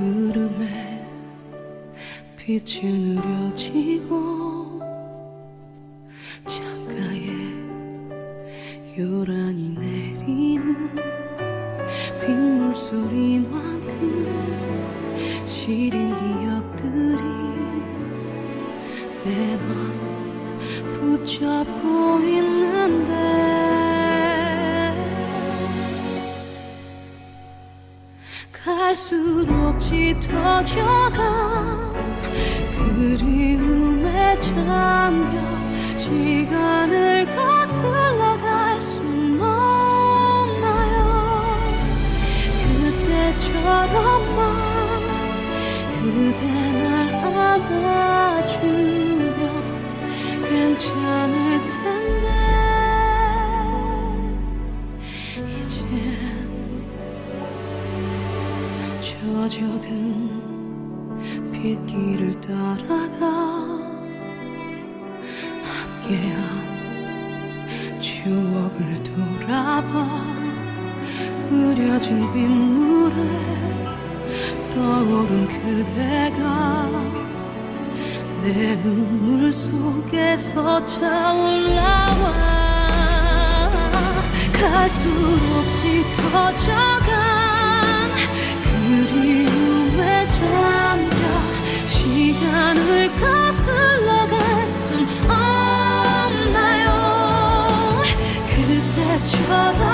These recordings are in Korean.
구름에 빛이 느려지고 창가에 요란히 내리는 빗물 소리만큼 시린 기억들이 내 맘 붙잡고 있는데. 갈수록 짙어져가 그리움에 잠겨 시간을 거슬러 갈 텐데 이젠 젖어든 빗길을 따라가 함께한 추억을 돌아봐 흐려진 빗물에 떠오른 그대가 내 눈물 속에서 차올라와 갈수록 짙어져간 그리움에 잠겨 시간을 거슬러 갈 순 없나요? 그때처럼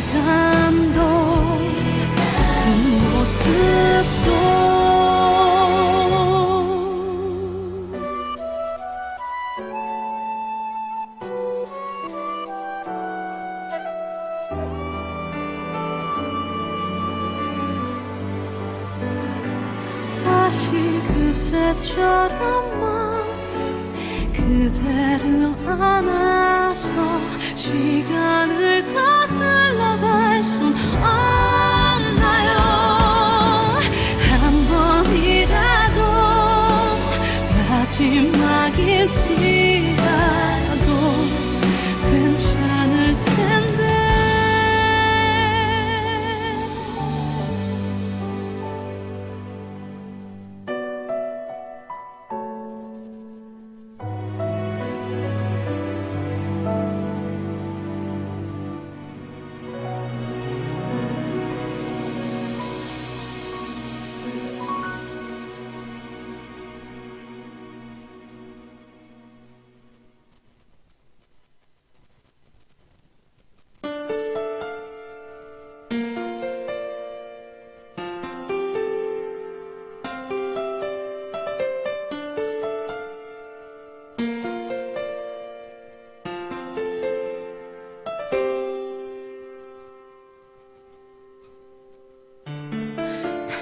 시간도 그 모습도 다시 그때처럼만 그대를 안아서 시간을 거슬러 갈순 없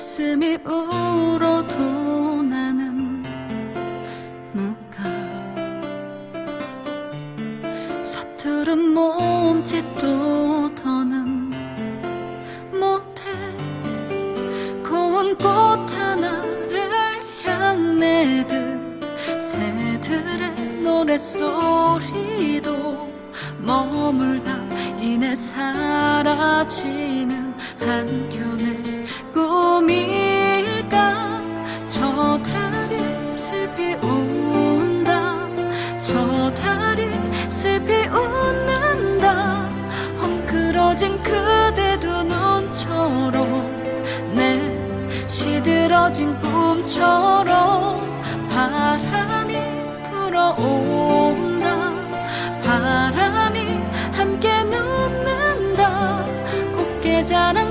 가슴이 울어도 나는 누가. 서투른 몸짓도 더는 못해. 고운 꽃 하나를 향내듯 새들의 노랫소리도 머물다 이내 사라지는 한켠의 헝클어진 그대 두 눈처럼 내 시들어진 꿈처럼 바람이 불어온다. 바람이 함께 눕는다. 곱게 자란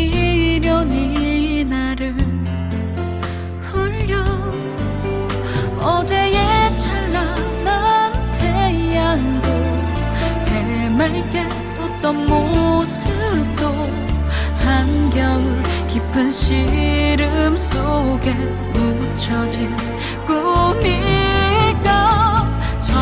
시련이 나를 홀려. 어제의 찬란한 태양도 해맑게 웃던 모습도 한겨울 깊은 시름 속에 묻혀진 꿈일까 저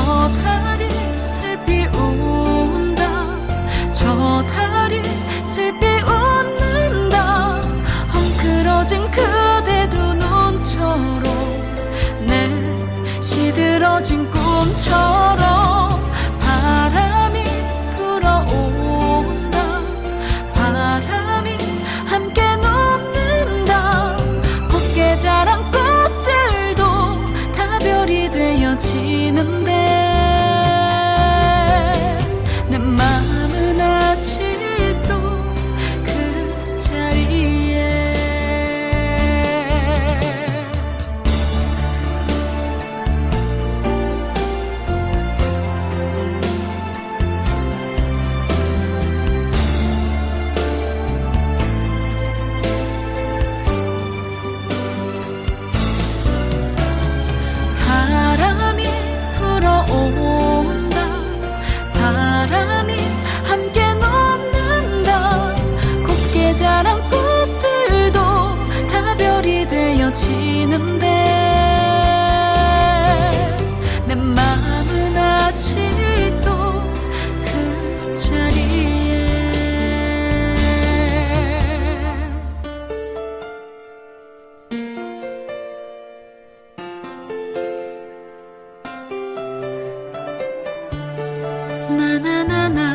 na na